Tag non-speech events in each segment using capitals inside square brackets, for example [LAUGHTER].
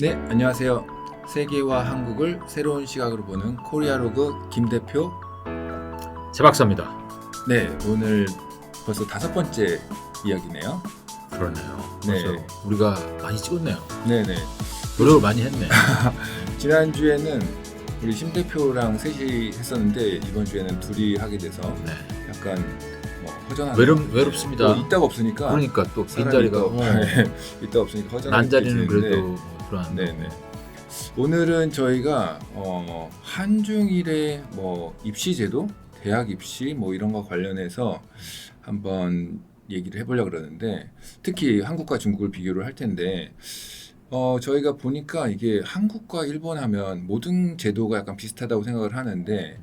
네, 안녕하세요. 세계와 한국을 새로운 시각으로 보는 코리아로그 김 대표. 제 박사입니다. 네, 오늘 벌써 다섯 번째 이야기네요. 그러네요. 네. 우리가 많이 찍었네요. 네, 네. 노력을 많이 했네. [LAUGHS] 지난 주에는 우리 심 대표랑 셋이 했었는데 이번 주에는 둘이 하게 돼서 네. 약간 뭐 허전한. 외롭 외롭습니다. 또 있다가 없으니까. 그러니까 또 사람이 빈자리가 또, 어, [LAUGHS] 있다 없으니까 허전한. 난 자리는 그래도 뭐 불안. 네, 네. 오늘은 저희가 어, 한중일의 뭐 입시 제도, 대학 입시 뭐 이런 거 관련해서 한번 얘기를 해보려고 그러는데 특히 한국과 중국을 비교를 할 텐데 어, 저희가 보니까 이게 한국과 일본 하면 모든 제도가 약간 비슷하다고 생각을 하는데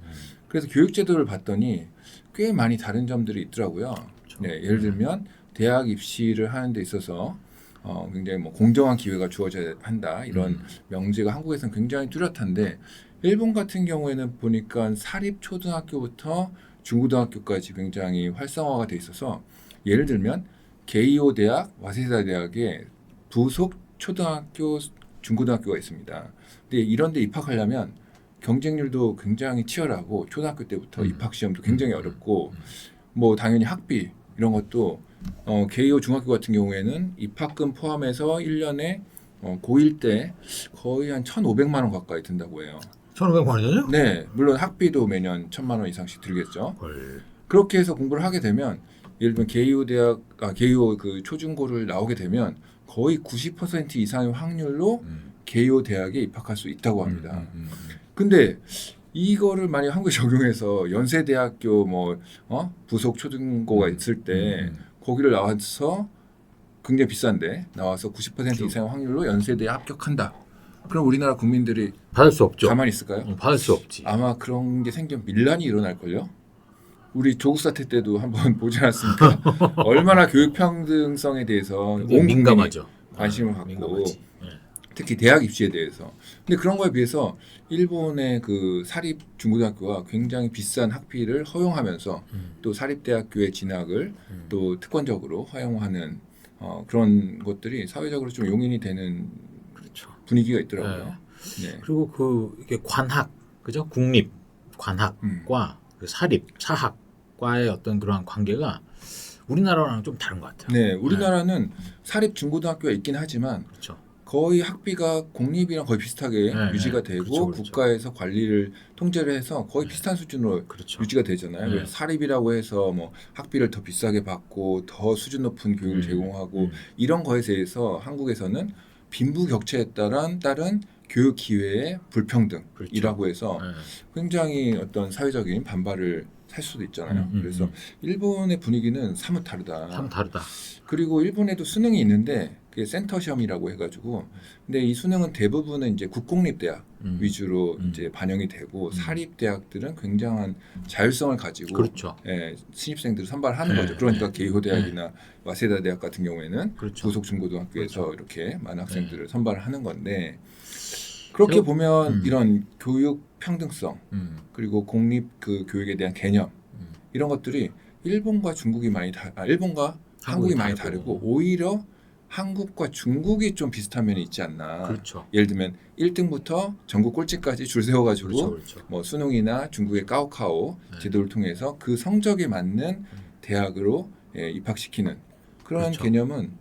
그래서 교육 제도를 봤더니 꽤 많이 다른 점들이 있더라고요. 그렇죠. 네, 예를 들면 대학 입시를 하는 데 있어서 어, 굉장히 뭐 공정한 기회가 주어져야 한다 이런 음. 명제가 한국에서는 굉장히 뚜렷한데 일본 같은 경우에는 보니까 사립 초등학교부터 중고등학교까지 굉장히 활성화가 돼 있어서 예를 들면 게이오 대학, 와세다 대학의 부속 초등학교, 중고등학교가 있습니다. 근데 이런 데 입학하려면 경쟁률도 굉장히 치열하고 초등학교 때부터 음. 입학 시험도 굉장히 음. 어렵고 뭐 당연히 학비 이런 것도 어, 게이오 중학교 같은 경우에는 입학금 포함해서 1년에 어, 고1 때 거의 한 1,500만 원 가까이 든다고 해요. 1,500만 원이요? 네, 물론 학비도 매년 1,000만 원 이상씩 들겠죠. 헐. 그렇게 해서 공부를 하게 되면 예를 들면 게이오 대학 아 게이오 그 초중고를 나오게 되면 거의 90% 이상의 확률로 음. 게이오 대학에 입학할 수 있다고 합니다. 음, 음, 음. 근데 이거를 만약 한국에 [LAUGHS] 적용해서 연세대학교 뭐 어? 부속 초등고가 있을 때 음, 음. 거기를 나와서 굉장히 비싼데 나와서 90% 그렇죠. 이상의 확률로 연세대에 합격한다. 그럼 우리나라 국민들이 받을 수 없죠. 가만히 있을까요? 어, 받을 수 없지. 아마 그런 게 생기면 밀란이 일어날 걸요. 우리 조국 사태 때도 한번 [LAUGHS] 보지 않았습니까? [LAUGHS] 얼마나 교육 평등성에 대해서 온 민감하죠. 관심을 어, 갖고 민감하지. 네. 특히 대학 입시에 대해서. 근데 그런 거에 비해서 일본의 그 사립 중고등학교가 굉장히 비싼 학비를 허용하면서 음, 또 사립 대학교의 진학을 음. 또 특권적으로 허용하는 어, 그런 것들이 사회적으로 좀 용인이 되는 그렇죠. 분위기가 있더라고요. 네. 그리고 그 이게 관학 그죠? 국립 관학과 음. 그 사립 사학과의 어떤 그러한 관계가 우리나라랑 좀 다른 것 같아요. 네, 우리나라는 사립 중고등학교가 있긴 하지만 그렇죠. 거의 학비가 공립이랑 거의 비슷하게 네, 유지가 네. 되고 그렇죠, 그렇죠. 국가에서 관리를 통제를 해서 거의 네. 비슷한 수준으로 그렇죠. 유지가 되잖아요. 네. 그래서 사립이라고 해서 뭐 학비를 더 비싸게 받고 더 수준 높은 교육을 음, 제공하고 음. 이런 거에 대해서 한국에서는 빈부격차에 따른 따른 교육 기회의 불평등이라고 그렇죠. 해서 네. 굉장히 어떤 사회적인 반발을 살 수도 있잖아요. 음, 음, 그래서 음. 일본의 분위기는 사뭇 다르다. 참 다르다. 그리고 일본에도 수능이 있는데 그게 센터 시험이라고 해가지고 근데 이 수능은 대부분은 이제 국공립 대학 음. 위주로 음. 이제 반영이 되고 음. 사립 대학들은 굉장한 자율성을 가지고 그렇죠. 예, 신입생들을 선발하는 네, 거죠. 그러니까 네, 게이호 대학이나 와세다 대학 같은 경우에는 그렇죠. 부속 중고등학교에서 그렇죠. 이렇게 많은 학생들을 선발을 하는 건데 그렇게 보면 음. 이런 교육 평등성 음. 그리고 공립 그 교육에 대한 개념 음. 이런 것들이 일본과 중국이 많이 다 아, 일본과 한국이, 한국이 많이. 다르고 오히려 한국과 중국이 좀 비슷한 면이 있지 않나. 그렇죠. 예를 들면 1등부터 전국 꼴찌까지 줄 세워가지고 그렇죠. 그렇죠. 뭐 수능이나 중국의 까오카오 네. 제도를 통해서 그 성적에 맞는 대학으로 예, 입학시키는 그런 그렇죠. 개념은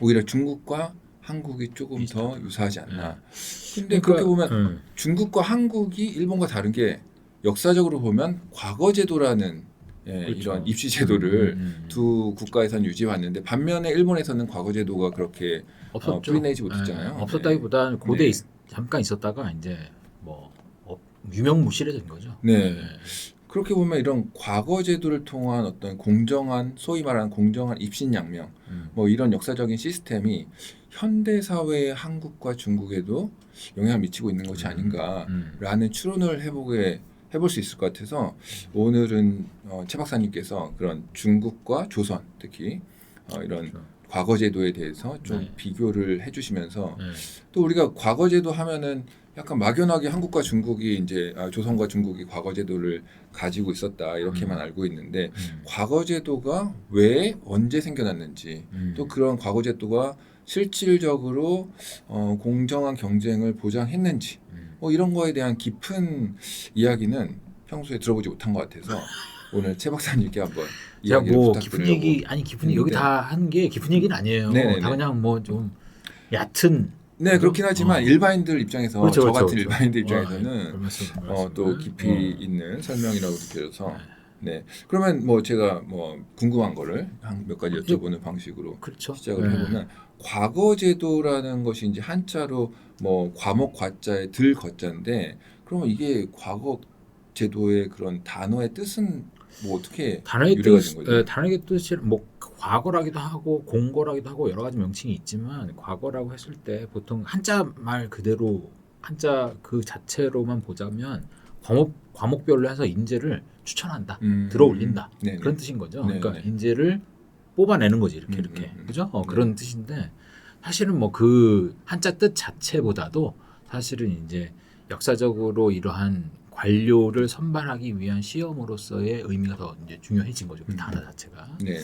오히려 중국과 한국이 조금 더 비슷하다. 유사하지 않나. 네. 근데 그렇게 보면 음. 중국과 한국이 일본과 다른 게 역사적으로 보면 과거 제도라는 예, 그렇죠. 이런 입시 제도를 음, 음, 음. 두 국가에선 유지해 왔는데 반면에 일본에서는 과거 제도가 그렇게 없었죠. 어, 뿌리내지 못했잖아요. 네, 없었다기보다 고대 네. 에 잠깐 있었다가 이제 뭐 어, 유명무실해진 거죠. 네. 그렇게 보면 이런 과거 제도를 통한 어떤 공정한 소위 말하는 공정한 입신양명 음. 뭐 이런 역사적인 시스템이 현대 사회의 한국과 중국에도 영향을 미치고 있는 것이 음. 아닌가라는 음. 추론을 해보게 해볼 수 있을 것 같아서 오늘은 어, 최 박사님께서 그런 중국과 조선 특히 어, 이런 그렇죠. 과거 제도에 대해서 좀 네. 비교를 해주시면서 네. 또 우리가 과거 제도 하면은 약간 막연하게 한국과 중국이 이제 아, 조선과 중국이 과거 제도를 가지고 있었다 이렇게만 음. 알고 있는데 음. 과거 제도가 왜 언제 생겨났는지 음. 또 그런 과거 제도가 실질적으로 어, 공정한 경쟁을 보장했는지 음. 뭐 이런 거에 대한 깊은 이야기는 평소에 들어보지 못한 것 같아서 오늘 최 박사님께 한번 제가 이야기를 뭐 깊은 부탁드리려고. 얘기 아니 깊은 얘기 여기 네. 다한 게 깊은 얘기는 아니에요. 네네네. 다 그냥 뭐 좀 얕은 네 그렇긴 하지만 어. 일반인들 입장에서 그렇죠, 저 그렇죠, 같은 그렇죠. 일반인들 어, 입장에서는 그런 말씀, 어, 또 말씀을. 깊이 어. 있는 설명이라고 느껴져서 네 그러면 뭐 제가 뭐 궁금한 거를 한 몇 가지 여쭤보는 방식으로 그렇죠. 시작을 네. 해보면 과거 제도라는 것이 이제 한자로 뭐 과목 과자의 들 거자인데 그러면 이게 과거 제도의 그런 단어의 뜻은 뭐 어떻게 단어의 유래가 뜻? 에, 단어의 뜻이 뭐 과거라기도 하고 공거라기도 하고 여러 가지 명칭이 있지만 과거라고 했을 때 보통 한자 말 그대로 한자 그 자체로만 보자면 과목 과목별로 해서 인재를 추천한다, 음, 들어올린다 네, 네. 그런 뜻인 거죠. 네, 그러니까 네. 인재를 뽑아내는 거지 이렇게 음, 이렇게 음, 음. 그죠? 어, 네. 그런 뜻인데 사실은 뭐 그 한자 뜻 자체보다도 사실은 이제 역사적으로 이러한 관료를 선발하기 위한 시험으로서의 의미가 더 이제 중요해진 거죠. 그 음. 단어 자체가. 네, 네.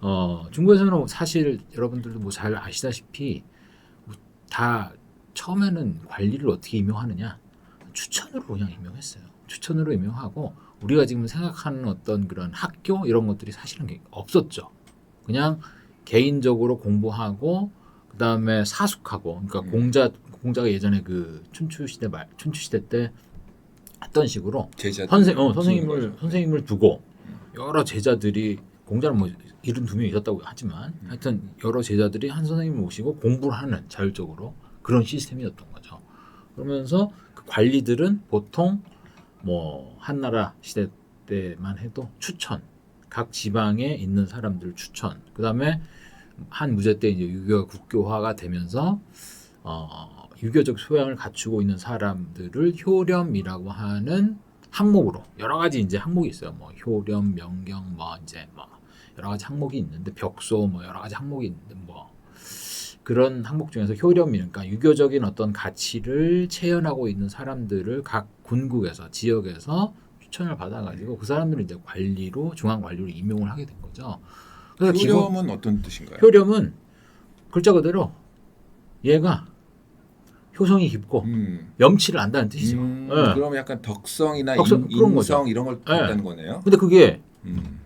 어, 중국에서는 사실 여러분들도 뭐 잘 아시다시피 뭐다 처음에는 관리를 어떻게 임명하느냐 추천으로 그냥 임명했어요. 추천으로 임명하고 우리가 지금 생각하는 어떤 그런 학교 이런 것들이 사실은 없었죠. 그냥 개인적으로 공부하고 그 다음에 사숙하고 그러니까 음. 공자 공자가 예전에 그 춘추 시대 말 춘추 시대 때 했던 식으로 선생 어, 선생님을 선생님을 두고 여러 제자들이 공자는 뭐 일흔 두명 있었다고 하지만 음. 하여튼 여러 제자들이 한 선생님을 모시고 공부를 하는 자율적으로 그런 시스템이었던 거죠. 그러면서 그 관리들은 보통 뭐 한나라 시대 때만 해도 추천 각 지방에 있는 사람들 추천 그 다음에 한 무제 때 이제 유교가 국교화가 되면서 어, 유교적 소양을 갖추고 있는 사람들을 효렴이라고 하는 항목으로 여러 가지 이제 항목이 있어요. 뭐 효렴, 명경, 뭐 이제 뭐 여러 가지 항목이 있는데 벽소 뭐 여러 가지 항목이 있는데 뭐 그런 항목 중에서 효렴이 그러니까 유교적인 어떤 가치를 체현하고 있는 사람들을 각 군국에서 지역에서 추천을 받아가지고 그 사람들을 이제 관리로 중앙 관리로 임용을 하게 된 거죠. 그래서 기본 효렴은 어떤 뜻인가요? 효렴은 글자 그대로 얘가 효성이 깊고 음. 염치를 안다는 뜻이죠. 음, 예. 그러면 약간 덕성이나 덕성, 인, 그런 거죠. 이런 걸 예. 갖다는 거네요. 근데 그게 음.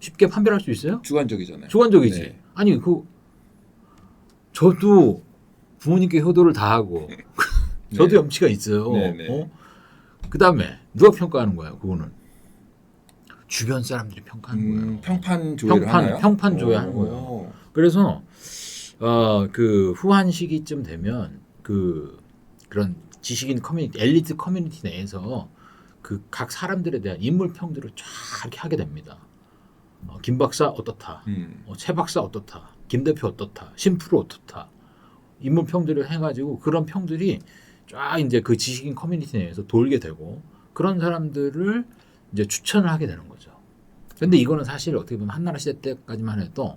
쉽게 판별할 수 있어요? 주관적이잖아요. 주관적이지. 네. 아니 그 저도 부모님께 효도를 다 하고 [LAUGHS] 저도 네. 염치가 있어요. 네, 네. 어? 그 다음에 누가 평가하는 거예요? 그거는 주변 사람들이 평가하는 음, 거예요. 평판 조회를 평판, 하나요? 평판 조회하는 오. 거예요. 그래서 어, 그 후한 시기쯤 되면 그 그런 지식인 커뮤니티, 엘리트 커뮤니티 내에서 그 각 사람들에 대한 인물 평들을 쫙 이렇게 하게 됩니다. 어, 김 박사 어떻다, 음. 어, 최 박사 어떻다, 김 대표 어떻다, 심프로 어떻다 인물 평들을 해가지고 그런 평들이 쫙 이제 그 지식인 커뮤니티 내에서 돌게 되고 그런 사람들을 이제 추천을 하게 되는 거죠. 근데 이거는 사실 어떻게 보면 한나라 시대 때까지만 해도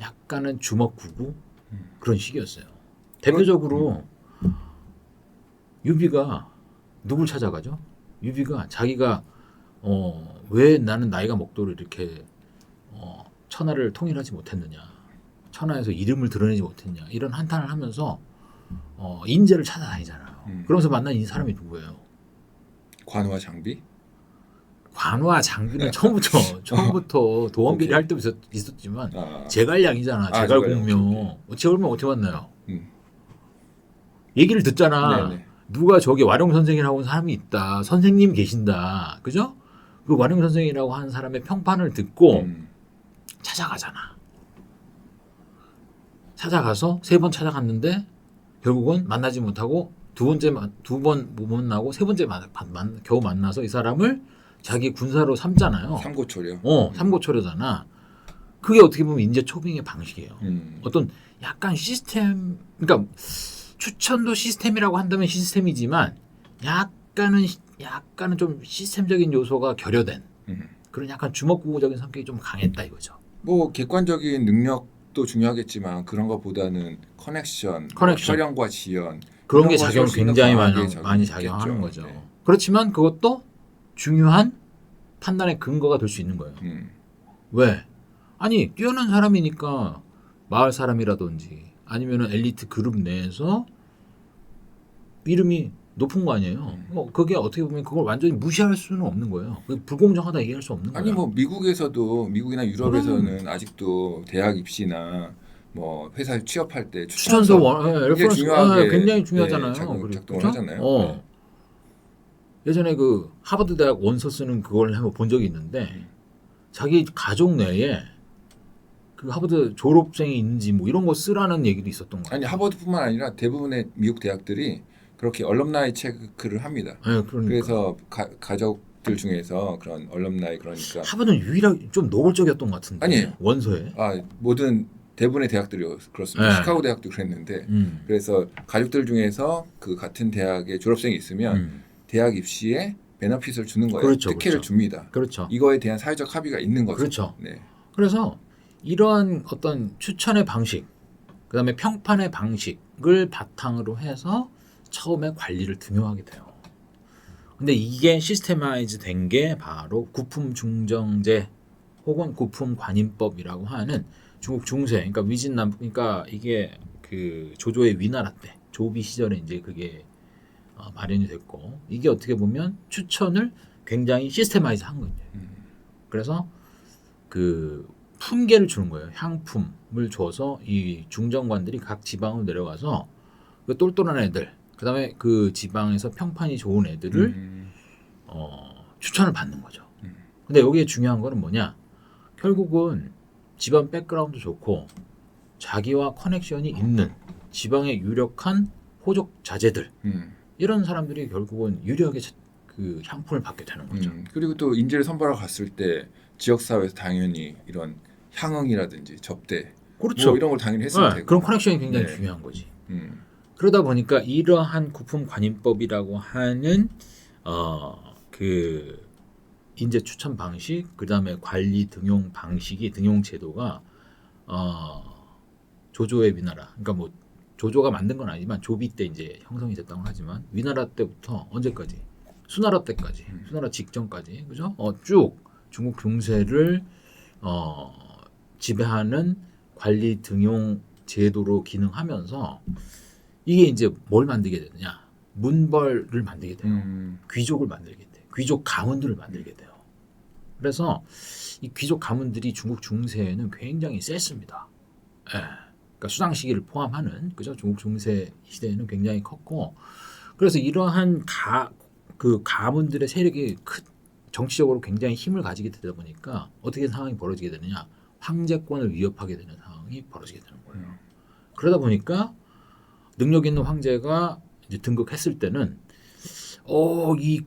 약간은 주먹구구 음. 그런 시기였어요. 대표적으로 유비가 누굴 찾아가죠? 유비가 자기가 어, 왜 나는 나이가 먹도록 이렇게 어, 천하를 통일하지 못했느냐, 천하에서 이름을 드러내지 못했냐 이런 한탄을 하면서 어, 인재를 찾아다니잖아요. 음. 그러면서 만난 이 사람이 누구예요? 관화 장비? 관와 장비는 [LAUGHS] 처음부터 처음부터 도원비리 오케이. 할 때부터 있었- 있었지만 아, 제갈량이잖아. 아, 어, 제갈공명 어떻게 만나요? 음. 얘기를 듣잖아. 네네. 누가 저기 와룡 선생이라고 하는 사람이 있다. 선생님 계신다. 그죠? 그 와룡 선생이라고 하는 사람의 평판을 듣고 음. 찾아가잖아. 찾아가서 세 번 찾아갔는데 결국은 만나지 못하고 두 번째 두 번 못 만나고 세 번째 만, 만, 겨우 만나서 이 사람을 자기 군사로 삼잖아요. 삼고초려. 어, 삼고초려잖아. 그게 어떻게 보면 인재 초빙의 방식이에요. 음. 어떤 약간 시스템, 그러니까 추천도 시스템이라고 한다면 시스템이지만 약간은 약간은 좀 시스템적인 요소가 결여된 음. 그런 약간 주먹구구적인 성격이 좀 강했다 이거죠. 뭐 객관적인 능력도 중요하겠지만 그런 것보다는 커넥션, 커넥션. 뭐 혈연과 지연 그런 게 작용을 굉장히 많이 많이 작용하는. 거죠. 네. 그렇지만 그것도 중요한 판단의 근거가 될 수 있는 거예요. 음. 왜? 아니 뛰어난 사람이니까 마을 사람이라든지 아니면은 엘리트 그룹 내에서 이름이 높은 거 아니에요. 음. 뭐 그게 어떻게 보면 그걸 완전히 무시할 수는 없는 거예요. 불공정하다 얘기할 수 없는 거예요. 아니 뭐 미국에서도 미국이나 유럽에서는 아직도 대학 입시나 뭐 회사에 취업할 때 추천서 추천서 원, 예, 이게 레퍼런스 중요하게, 예, 굉장히 예, 중요하잖아요. 작용- 그리고, 작동을 그죠? 하잖아요. 어. 네. 예전에 그 하버드 대학 원서 쓰는 그걸 한번 본 적이 있는데 음. 자기 가족 내에 그 하버드 졸업생이 있는지 뭐 이런 거 쓰라는 얘기도 있었던 거예요. 아니 하버드뿐만 아니라 대부분의 미국 대학들이 그렇게 얼럼나이 체크를 합니다. 예, 그러니까. 그래서 가, 가족들 중에서 그런 얼럼나이 그러니까 하버드는 유일하게 좀 노골적이었던 것 같은데 아니에요. 원서에. 아 모든 대부분의 대학들이 그렇습니다. 네. 시카고 대학도 그랬는데 음. 그래서 가족들 중에서 그 같은 대학의 졸업생이 있으면 음. 대학 입시에 베너핏을 주는 거예요. 그렇죠, 특혜를 그렇죠. 줍니다. 그렇죠. 이거에 대한 사회적 합의가 있는 거죠. 그렇죠. 네. 그래서 이러한 어떤 추천의 방식, 그다음에 평판의 방식을 바탕으로 해서 처음에 관리를 등용하게 돼요. 근데 이게 시스테마이즈 된 게 바로 구품 중정제 혹은 구품 관인법이라고 하는 중국 중세, 그러니까 위진남, 그러니까 이게 그 조조의 위나라 때 조비 시절에 이제 그게 어, 마련이 됐고 이게 어떻게 보면 추천을 굉장히 시스테마이즈 한 거예요. 음. 그래서 그 품계를 주는 거예요. 향품을 줘서 이 중정관들이 각 지방으로 내려가서 그 똘똘한 애들, 그다음에 그 지방에서 평판이 좋은 애들을 음. 어, 추천을 받는 거죠. 음. 근데 여기에 중요한 거는 뭐냐? 결국은 집안 백그라운드 좋고 자기와 커넥션이 있는 지방의 유력한 호족 자제들 음. 이런 사람들이 결국은 자- 그 향품을 받게 되는 거죠. 음. 그리고 또 인재를 선발하러 갔을 때 지역 사회에서 당연히 이런 향응이라든지 접대 그렇죠. 뭐 이런 걸 당연히 했으면 네, 되고. 그런 커넥션이 굉장히 네. 중요한 거지. 음. 그러다 보니까 이러한 구품 관인법이라고 하는 어 그 인재 추천 방식, 그 다음에 관리 등용 방식이 등용 제도가 어 조조의 위나라, 그러니까 뭐 조조가 만든 건 아니지만 조비 때 이제 형성이 됐다고 하지만 위나라 때부터 언제까지? 수나라 때까지. 음. 수나라 직전까지. 그죠? 어 쭉 중국 중세를 어 지배하는 관리 등용 제도로 기능하면서 이게 이제 뭘 만들게 되느냐? 문벌을 만들게 돼요. 음. 귀족을 만들게 돼 귀족 가문들을 만들게 돼요 그래서 이 귀족 가문들이 중국 중세에는 굉장히 셌습니다 예. 그러니까 수당 시기를 포함하는 그죠 중국 중세 시대에는 굉장히 컸고 그래서 이러한 가 그 가문들의 세력이 큰 정치적으로 굉장히 힘을 가지게 되다 보니까 어떻게 상황이 벌어지게 되느냐 황제권을 위협하게 되는 상황이 벌어지게 되는 거예요. 그러다 보니까 능력 있는 황제가 이제 등극했을 때는 어이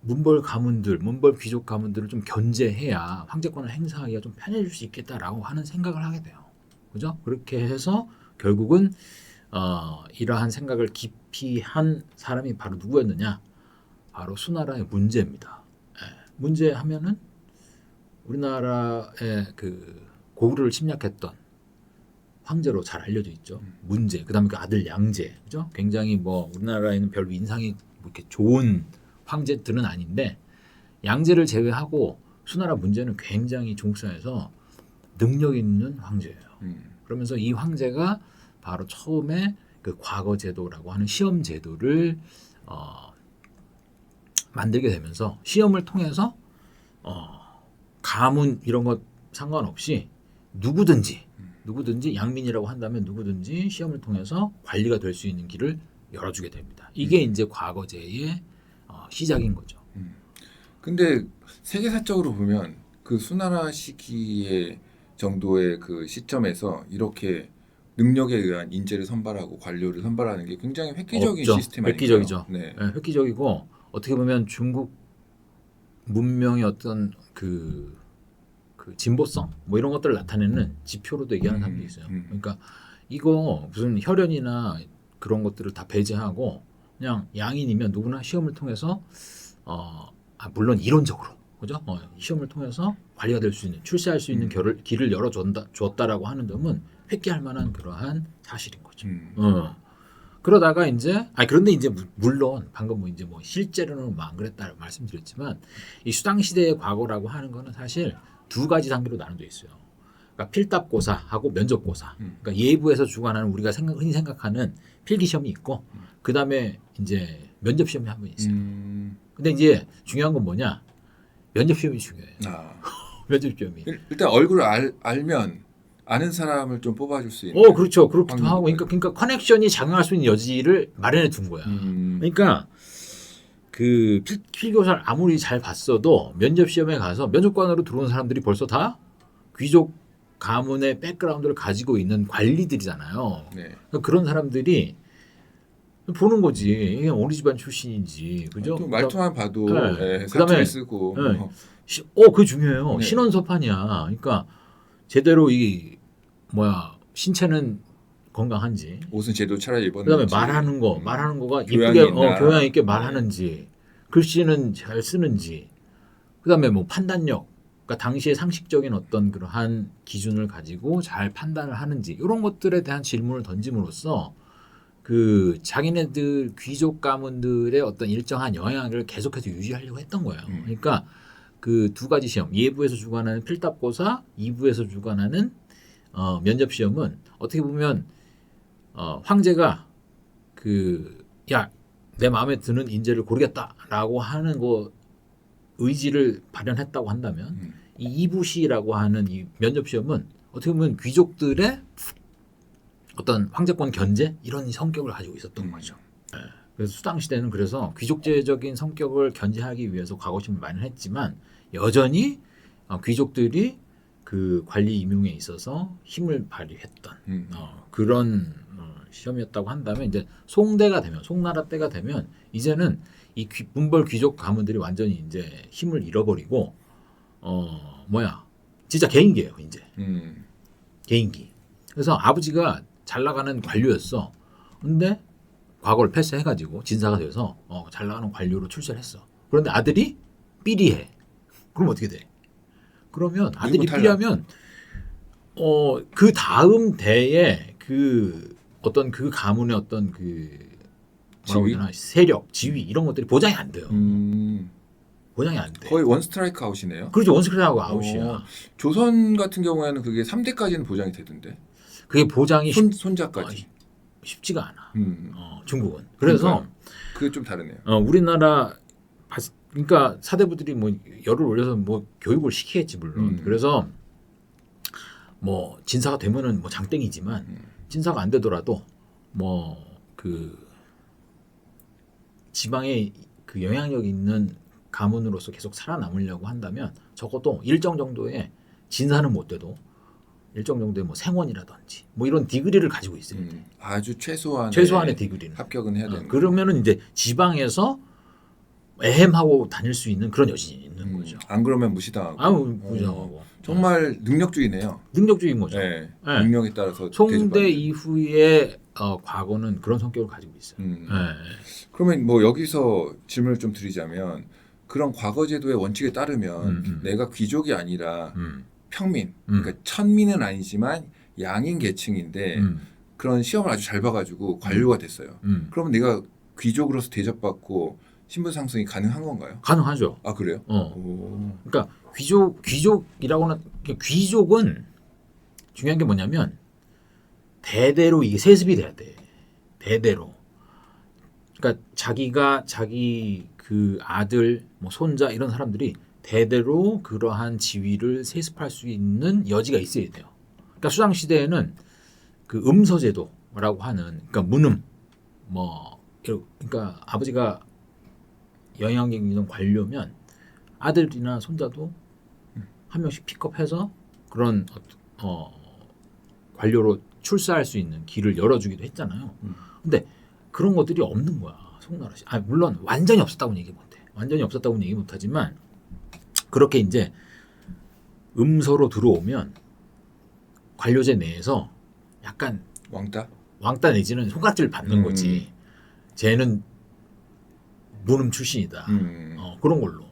문벌 가문들, 문벌 귀족 가문들을 좀 견제해야 황제권을 행사하기가 좀 편해질 수 있겠다라고 하는 생각을 하게 돼요. 그죠? 그렇게 해서 결국은 어, 이러한 생각을 깊이 한 사람이 바로 누구였느냐? 바로 수나라의 문제입니다. 예, 문제 하면은 우리나라의 그 고구려를 침략했던 황제로 잘 알려져 있죠. 문제, 그다음에 그 아들 양제, 그죠? 굉장히 뭐 우리나라에는 별로 인상이 뭐 이렇게 좋은 황제들은 아닌데 양제를 제외하고 수나라 문제는 굉장히 중국사에서 능력 있는 황제예요. 음. 그러면서 이 황제가 바로 처음에 그 과거 제도라고 하는 시험 제도를 어, 만들게 되면서 시험을 통해서 어, 가문 이런 것 상관없이 누구든지 누구든지 양민이라고 한다면 누구든지 시험을 통해서 관리가 될 수 있는 길을 열어주게 됩니다. 이게 이제 과거제의 어, 시작인 거죠. 근데 세계사적으로 보면 그 수나라 시기의 정도의 그 시점에서 이렇게 능력에 의한 인재를 선발하고 관료를 선발하는 게 굉장히 획기적인 없죠. 시스템 아닌가요? 획기적이죠. 네. 예, 획기적이고 어떻게 보면 중국 문명의 어떤 그, 그 진보성 뭐 이런 것들을 나타내는 지표로도 얘기하는 음, 사람들이 있어요. 음. 그러니까 이거 무슨 혈연이나 그런 것들을 다 배제하고 그냥 양인이면 누구나 시험을 통해서 어 아, 물론 이론적으로 그죠? 어, 시험을 통해서 관리가 될 수 있는 출세할 수 있는 음. 결을, 길을 열어 줬다 줬다라고 하는 점은 획기할 만한 그러한 사실인 거죠. 음. 어. 그러다가 이제 아 그런데 이제 무- 물론 방금 뭐 이제 뭐 실제로는 뭐안 그랬다 말씀드렸지만 이 수당 시대의 과거라고 하는 거는 사실 두 가지 단계로 나눠져 있어요. 그러니까 필답고사하고 면접고사. 음. 그러니까 예부에서 주관하는 우리가 생각, 흔히 생각하는 필기 시험이 있고 그 다음에 이제 면접 시험이 한 번 있어요. 음, 근데 이제 중요한 건 뭐냐? 면접 시험이 중요해요. 아. [LAUGHS] 면접 시험이. 일- 일단 얼굴을 알, 알면 아는 사람을 좀 뽑아줄 수 있는. 어, 그렇죠. 그렇기도 하고, 그러니까, 그러니까 커넥션이 작용할 수 있는 여지를 마련해 둔 거야. 음, 그러니까 그 필, 필교사를 아무리 잘 봤어도 면접 시험에 가서 면접관으로 들어온 사람들이 벌써 다 귀족 가문의 백그라운드를 가지고 있는 관리들이잖아요. 네. 그러니까 그런 사람들이 보는 거지. 이게 어느 집안 출신인지, 그죠? 또 말투만 봐도 네. 예, 그다음에- 쓰고 네. 어, 그게 중요해요. 네. 신원 서판이야. 그러니까 제대로 이 뭐야 신체는 건강한지, 옷은 제대로 차려 입었는지. 그다음에 말하는 거, 음. 말하는 거가 이쁘게. 어, 교양 있게 말하는지, 글씨는 잘 쓰는지, 그다음에 뭐 판단력, 그러니까 당시의 상식적인 어떤 그러한 기준을 가지고 잘 판단을 하는지 이런 것들에 대한 질문을 던짐으로써 그 자기네들 귀족 가문들의 어떤 일정한 영향을 계속해서 유지하려고 했던 거예요. 음. 그러니까 그 두 가지 시험, 예부에서 주관하는 필답고사, 이부에서 주관하는 어, 면접 시험은 어떻게 보면 어, 황제가 그 야 내 마음에 드는 인재를 고르겠다라고 하는 거 의지를 발현했다고 한다면 음. 이 이부시라고 하는 이 면접 시험은 어떻게 보면 귀족들의 어떤 황제권 견제 이런 성격을 가지고 있었던 음. 거죠. 예. 그래서 수당 시대는 그래서 귀족제적인 성격을 견제하기 위해서 과거심을 마련했지만 여전히 어, 귀족들이 그 관리 임용에 있어서 힘을 발휘했던 음. 어, 그런 어, 시험이었다고 한다면 이제 송대가 되면 송나라 때가 되면 이제는 이 귀, 문벌 귀족 가문들이 완전히 이제 힘을 잃어버리고 어 뭐야 진짜 개인기예요 이제 음. 개인기. 그래서 아버지가 잘 나가는 관료였어. 근데 과거를 패스해가지고 진사가 돼서 어, 잘 나가는 관료로 출세를 했어. 그런데 아들이 삐리해. 그럼 어떻게 돼? 그러면 아들이? 삐리하면 어 그 다음 대에 그 어떤 그 가문의 어떤 그 지위? 되나 세력, 지위 이런 것들이 보장이 안 돼요. 음. 보장이 안 돼. 거의 원 스트라이크 아웃이네요. 그렇죠 원스크린하고 아웃이야. 어, 조선 같은 경우에는 그게 3대까지는 보장이 되던데. 그게 보장이 손 쉽, 손자까지. 쉽지가 않아. 음. 어, 중국은. 그래서. 그게 좀 다르네요. 어, 우리나라 봤- 그러니까 사대부들이 뭐 열을 올려서 뭐 교육을 시키겠지 물론. 음. 그래서 뭐 진사가 되면은 뭐 장땡이지만 음. 진사가 안 되더라도 뭐 그 지방에 그 영향력 있는 가문으로서 계속 살아남으려고 한다면 적어도 일정 정도의 진사는 못 돼도 일정 정도의 뭐 생원이라든지 뭐 이런 디그리를 가지고 있어요. 음. 아주 최소한 최소한의 디그리는. 합격은 해야 어, 되는. 그러면은 이제 지방에서 애헴하고 다닐 수 있는 그런 여진이 있는 음. 거죠. 안 그러면 무시당하고. 아무 무장하고 정말 능력주의네요. 능력주의인 거죠. 네. 네. 능력에 따라서 송대 대접받는. 이후의 어, 과거는 그런 성격을 가지고 있어요. 음. 네. 그러면 뭐 여기서 질문을 좀 드리자면 그런 과거 제도의 원칙에 따르면 음, 음. 내가 귀족이 아니라 음, 평민, 음. 그러니까 천민은 아니지만 양인 계층인데 음, 그런 시험을 아주 잘 봐가지고 관료가 됐어요. 음. 그러면 내가 귀족으로서 대접받고 신분 상승이 가능한 건가요? 가능하죠. 아 그래요? 어. 오. 그러니까 귀족 귀족이라고는 귀족은 중요한 게 뭐냐면 대대로 이게 세습이 돼야 돼. 대대로. 그러니까 자기가 자기 그 아들, 뭐 손자 이런 사람들이 대대로 그러한 지위를 세습할 수 있는 여지가 있어야 돼요. 그러니까 수장 시대에는 그 음서제도라고 하는 그러니까 문음 뭐 그러니까 아버지가 영향력 있는 관료면 아들이나 손자도 한 명씩 픽업해서 그런 어, 어, 관료로 출세할 수 있는 길을 열어주기도 했잖아요. 음. 근데 그런 것들이 없는 거야 송나라 시. 아 물론 완전히 없었다고는 얘기 못해. 완전히 없었다고는 얘기 못하지만 그렇게 이제 음서로 들어오면 관료제 내에서 약간 왕따? 왕따 내지는 손가락질 받는 음. 거지. 쟤는 문음 출신이다. 음. 어, 그런 걸로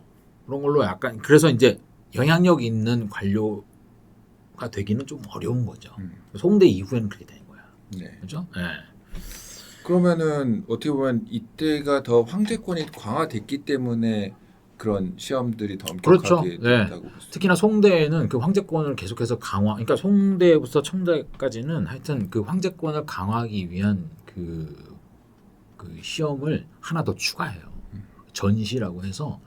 그런 걸로 약간 그래서 이제 영향력 있는 관료가 되기는 좀 어려운 거죠. 음. 송대 이후에는 그렇게 된 거야. 네. 그렇죠? 예. 그러면은 어떻게 보면 이때가 더 황제권이 강화됐기 때문에 그런 시험들이 더 그렇죠. 엄격하게 네. 됐다고 볼 수. 특히나 송대에는 그 황제권을 계속해서 강화, 그러니까 송대부터 청대까지는 하여튼 그 황제권을 강화하기 위한 그, 그 시험을 하나 더 추가해요. 전시라고 해서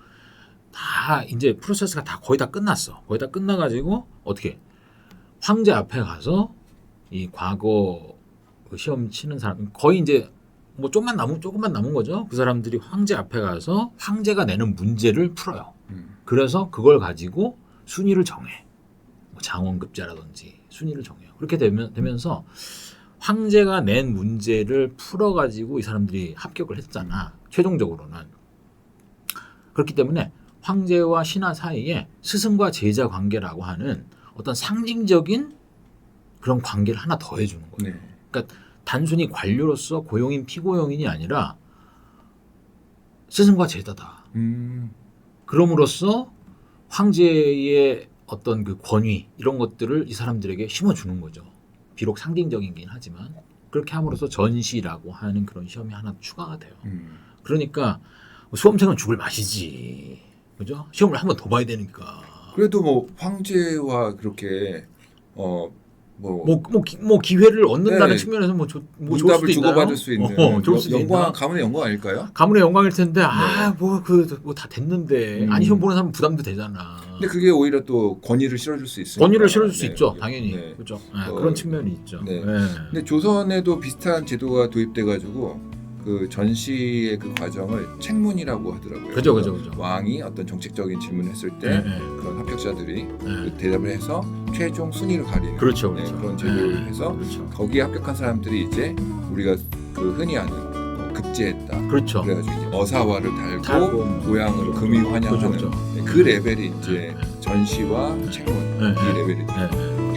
다 이제 프로세스가 다 거의 다 끝났어. 거의 다 끝나가지고 어떻게 황제 앞에 가서 이 과거 그 시험 치는 사람 거의 이제 뭐 조금만 남은 조금만 남은 거죠. 그 사람들이 황제 앞에 가서 황제가 내는 문제를 풀어요. 음. 그래서 그걸 가지고 순위를 정해. 뭐 장원급제라든지 순위를 정해요. 그렇게 되면 되면서 황제가 낸 문제를 풀어 가지고 이 사람들이 합격을 했잖아. 최종적으로는 그렇기 때문에 황제와 신하 사이에 스승과 제자 관계라고 하는 어떤 상징적인 그런 관계를 하나 더 해 주는 거예요. 네. 단순히 관료로서 고용인 피고용인이 아니라 스승과 제자다. 음. 그럼으로써 황제의 어떤 그 권위 이런 것들을 이 사람들에게 심어주는 거죠. 비록 상징적이긴 하지만 그렇게 함으로써 전시라고 하는 그런 시험이 하나 추가가 돼요. 음. 그러니까 수험생은 죽을 맛이지, 그죠? 시험을 한 번 더 봐야 되니까. 그래도 뭐 황제와 그렇게 어 뭐 뭐, 뭐, 기, 뭐 기회를 얻는다는 네. 측면에서 뭐, 조, 뭐 좋을 수도 있나요? 주고받을 수 있는 어, 좋을 수도 영광 있나? 가문의 영광 아닐까요? 가문의 영광일 텐데 아 뭐 그 뭐 다 됐는데 음. 아니 시험 보는 사람 부담도 되잖아. 근데 그게 오히려 또 권위를 실어줄 수 있으니까. 권위를 실어줄 수 네. 있죠, 당연히 네. 그렇죠. 네, 어, 그런 측면이 있죠. 네. 네. 근데 조선에도 비슷한 제도가 도입돼가지고 그 전시의 그 과정을 책문이라고 하더라고요. 그죠, 그죠, 그죠. 왕이 어떤 정책적인 질문을 했을 때 네, 네, 그런 합격자들이 네. 그 대답을 해서 최종 순위를 가리는 그렇죠, 네, 그렇죠. 그런 제도를 네, 해서 그렇죠. 거기에 합격한 사람들이 이제 우리가 그 흔히 아는 뭐 급제했다. 그렇죠. 그래가지고 이제 어사화를 달고, 달고 고향을 그렇죠. 금이 환영하는 그렇죠, 그렇죠. 네, 그 레벨이 이제 네, 전시와 책문 네, 이 네. 레벨이 네, 네.